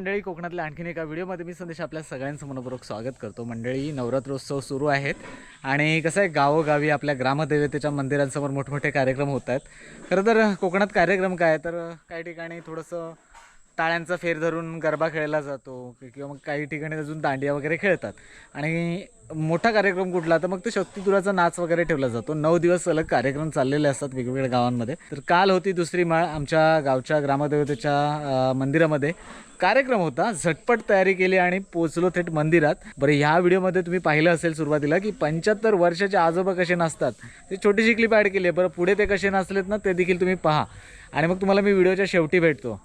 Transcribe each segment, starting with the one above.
मंडळी कोकणातल्या आणखीन एका व्हिडिओमध्ये मी संदेश आपल्या सगळ्यांचं मनपूर्वक स्वागत करतो. मंडळी नवरात्रोत्सव सुरू आहेत. आणि कसं आहे गावोगावी आपल्या ग्रामदेवतेच्या मंदिरांसमोर मोठमोठे कार्यक्रम होत आहेत. खरं तर कोकणात कार्यक्रम काय तर काही ठिकाणी थोडंसं टाळ्यांचा फेर धरून गरबा खेळला जातो. किंवा मग काही ठिकाणी अजून दांडिया वगैरे खेळतात. आणि मोठा कार्यक्रम कुठला? तर मग ते शक्तिदुराचा नाच वगैरे ठेवला जातो. नऊ दिवस सलग कार्यक्रम चाललेले असतात वेगवेगळ्या गावांमध्ये. तर काल होती दुसरी माळ आमच्या गावच्या ग्रामदेवतेच्या मंदिरामध्ये. कार्यक्रम होता. झटपट तयारी केली आणि पोचलो थेट मंदिरात. बरं ह्या व्हिडिओमध्ये तुम्ही पाहिलं असेल सुरुवातीला की पंच्याहत्तर वर्षाचे आजोबा कसे नाचतात. ते छोटीशी क्लिप ॲड केली आहे. बरं पुढे ते कसे नाचलेत ना ते देखील तुम्ही पहा. आणि मग तुम्हाला मी व्हिडिओच्या शेवटी भेटतो.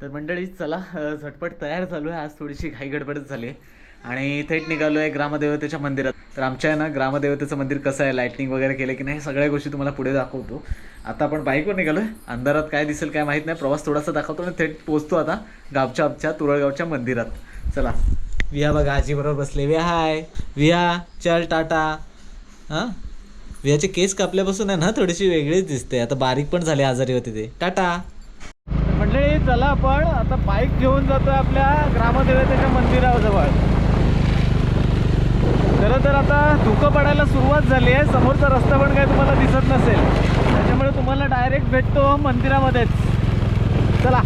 तर मंडळी चला झटपट तयार झालो आहे आज थोडीशी घाई गडबडच झाली आहे. आणि थेट निघालो आहे ग्रामदेवतेच्या मंदिरात. तर आमच्या आहे ना ग्रामदेवतेचं मंदिर कसं आहे लाईटनिंग वगैरे केलं की नाही सगळ्या गोष्टी तुम्हाला पुढे दाखवतो. आता आपण बाईकवर निघालो आहे अंधारात काय दिसेल काय माहीत नाही. प्रवास थोडासा दाखवतो आणि थेट पोहोचतो आता गावच्या आमच्या तुरळगावच्या मंदिरात. चला. विहा बघा आजीबरोबर बसले. विहा हाय. विहा चल टाटा. हां? विहाचे केस कापल्यापासून आहे ना थोडीशी वेगळीच दिसते. आता बारीक पण झाले आजारी होते ते. टाटा. मंडळी चला आपण. आता बाईक घेऊन जातोय आपल्या ग्रामदेवतेच्या मंदिराजवळ. खरं तर आता धुकं पडायला सुरुवात झाली आहे. समोरचा रस्ता पण काय तुम्हाला दिसत नसेल. त्याच्यामुळे तुम्हाला डायरेक्ट भेटतो मंदिरामध्येच. चला.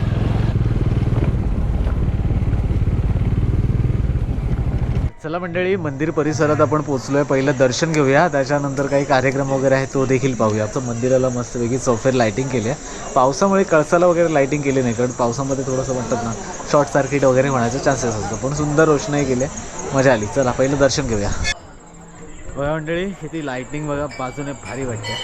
चला मंडळी मंदिर परिसरात आपण पोहोचलोय. पहिलं दर्शन घेऊया. त्याच्यानंतर काही कार्यक्रम वगैरे आहे तो देखील पाहूया. तर मंदिराला मस्त वेगळी चौफेर लाईटिंग केली आहे. पावसामुळे कळसाला वगैरे लाईटिंग केली नाही कारण पावसामध्ये थोडंसं म्हणतात ना शॉर्ट सर्किट वगैरे होण्याचे चान्सेस असतो पण सुंदर रोषणाई केली आहे. मजा आली. चला पहिलं दर्शन घेऊया. बघा मंडळी ती लाईटिंग बघा बाजूने भारी वाटते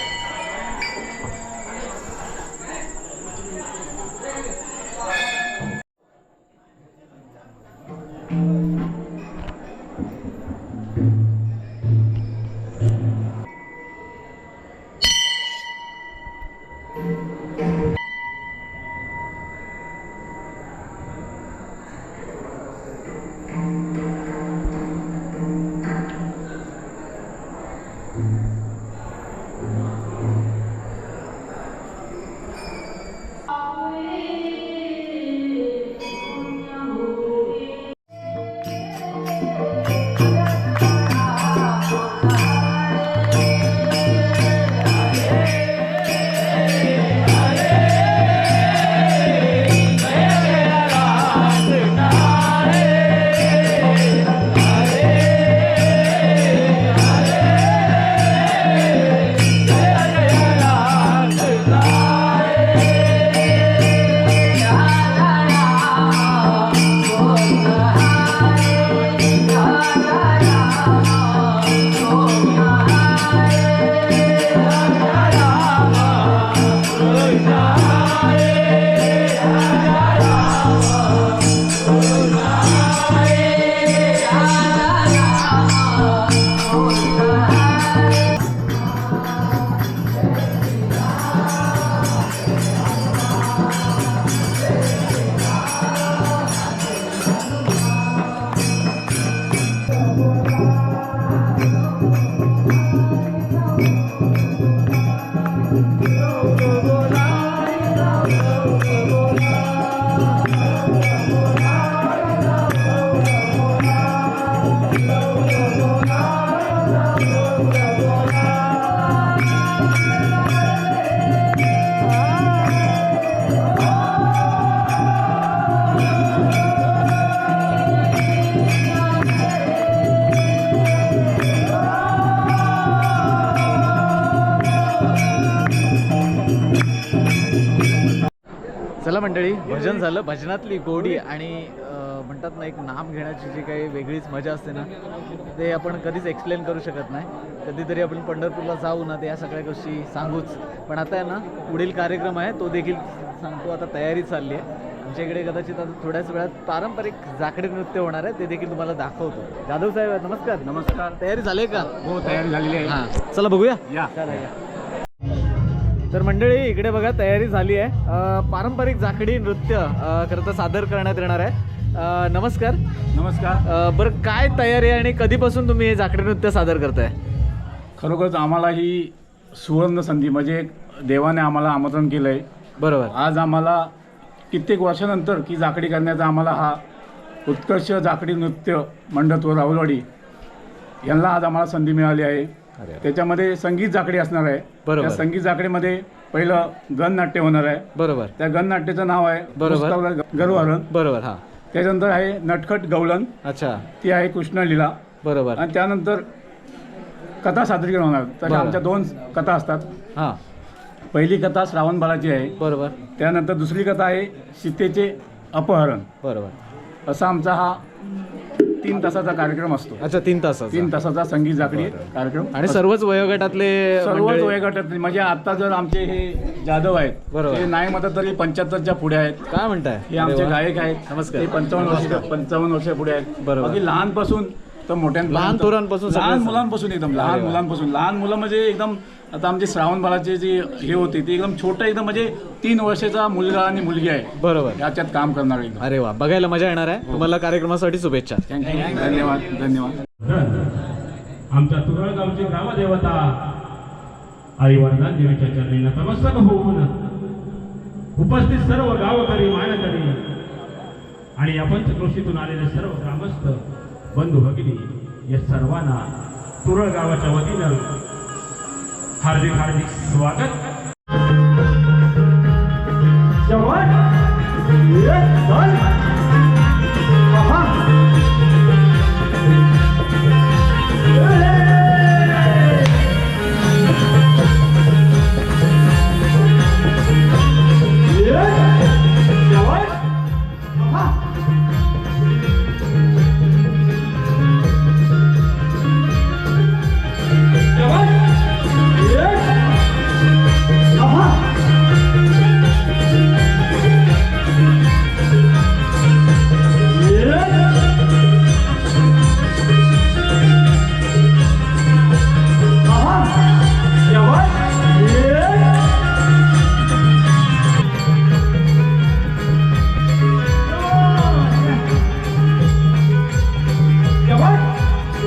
चला मंडळी? भजन झालं. भजनातली गोडी आणि म्हणतात ना एक नाम घेण्याची जी काही वेगळीच मजा असते ना ते आपण कधीच एक्सप्लेन करू शकत नाही. कधीतरी आपण पंढरपूरला जाऊ ना ते या सगळ्या गोष्टी सांगूच. पण आता आहे ना पुढील कार्यक्रम आहे तो देखील सांगतो. आता तयारी चालली आहे. आमच्या इकडे कदाचित आता थोड्याच वेळात पारंपरिक जाखडी नृत्य होणार आहे ते देखील तुम्हाला दाखवतो. जाधव साहेब नमस्कार. नमस्कार. तयारी झाली का? हो तयारी झालेली आहे. हां. चला बघूया. या. चला या. तर मंडळी इकडे बघा तयारी झाली आहे. पारंपरिक जाखडी नृत्य खरं तर सादर करण्यात येणार आहे. नमस्कार. नमस्कार. बरं काय तयारी आहे आणि कधीपासून तुम्ही हे जाखडी नृत्य सादर करताय? खरोखरच आम्हाला ही सुवर्ण संधी म्हणजे देवाने आम्हाला आमंत्रण केलं आहे बरोबर. आज आम्हाला कित्येक वर्षानंतर की जाकडी करण्याचा आम्हाला हा उत्कर्ष जाकडी नृत्य मंडत्व राहुलवाडी यांना आज आम्हाला संधी मिळाली आहे. त्याच्यामध्ये संगीत जाकडी असणार आहे. बरोबर. त्या संगीत जाकडीमध्ये पहिलं गणनाट्य होणार आहे. बरोबर. त्या गणनाट्याचं नाव आहे बरोबर. गरुहरण बरोबर हां. त्याच्यानंतर आहे नटखट गवलन अच्छा. ती आहे कृष्णलीला. बरोबर. आणि त्यानंतर कथा सादरीकरण होणार. तर. आमच्या दोन कथा असतात. हां. पहिली कथा श्रावण बाळाची आहे. बरोबर. त्यानंतर दुसरी कथा आहे सीतेचे अपहरण. बरोबर. असा आमचा हा तीन तासाचा कार्यक्रम असतो अच्छा तीन तास तीन तासाचा संगीत जाकडी कार्यक्रम आणि सर्वच वयोगटातले सर्वच मंडळी- वयोगटात म्हणजे आता जर आमचे हे जाधव आहेत बरोबर. ते नाही म्हणतात तरी पंच्याहत्तरच्या पुढे आहेत काय म्हणताय हे अरे आमचे वा. गायक आहेत नमस्कार. ते पंचावन्न वर्ष पंचावन्न वर्षा पुढे आहेत बरोबर. बाकी लहानपासून तर मोठ्यांपर्यंत लहान थोरांपासून लहान सगळेच. मुलांपासून एकदम लहान. मुलांपासून लहान मुलं म्हणजे एकदम आता आमचे श्रावण बाळाचे जी हे होते ते एकदम छोटं एकदम म्हणजे तीन वर्षाचा मुलगा आणि मुलगी आहे. बरोबर. याच्यात काम करणार एकदम. अरे वा बघायला मजा येणार आहे. तुम्हाला कार्यक्रमासाठी शुभेच्छा. थँक्यू धन्यवाद धन्यवाद. आमच्या तुरळगावची ग्रामदेवता आई वरदान चरणी नतमस्तक होऊन उपस्थित सर्व गावकरी मानकरी आणि या पंचक्रोशीतून आलेले सर्व ग्रामस्थ बंधू भगिनी या सर्वांना तुरळ गावाच्या वतीनं હાર્દિક હાર્દિક સ્વાગત જવાન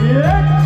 आणि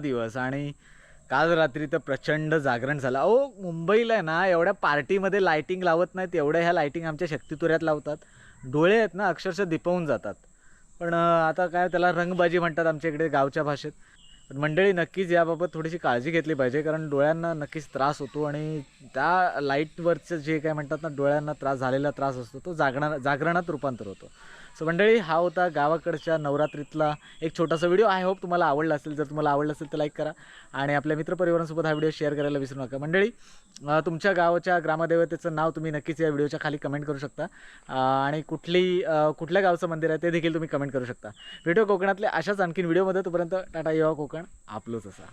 दिवस आणि काल रात्री तर प्रचंड जागरण झालं. अहो मुंबईला आहे ना एवढ्या पार्टीमध्ये लायटिंग लावत नाहीत एवढ्या ह्या लायटिंग आमच्या शक्तितुऱ्यात लावतात. डोळे आहेत ना अक्षरशः दिपवून जातात. पण आता काय त्याला रंगबाजी म्हणतात आमच्या इकडे गावच्या भाषेत. पण मंडळी नक्कीच याबाबत थोडीशी काळजी घेतली पाहिजे कारण डोळ्यांना नक्कीच त्रास होतो आणि त्या लाईटवरचं जे काय म्हणतात ना डोळ्यांना त्रास झालेला त्रास असतो तो जागरणा जागरणात रूपांतर होतो. सो मंडळी हा होता गावाकडच्या नवरात्रीतला एक छोटासा व्हिडिओ. आय होप तुम्हाला आवडला असेल. जर तुम्हाला आवडला असेल तर लाईक करा. आणि आपल्या मित्रपरिवारांसोबत हा व्हिडिओ शेअर करायला विसरू नका. मंडळी तुमच्या गावाच्या ग्रामदेवतेचं नाव तुम्ही नक्कीच या व्हिडिओच्या खाली कमेंट करू शकता. आणि कुठली कुठल्या गावचं मंदिर आहे ते देखील तुम्ही कमेंट करू शकता. व्हिडिओ कोकणातले अशाच आणखीन व्हिडिओमध्ये तोपर्यंत टाटा युवा कोकण. आपलोच असा.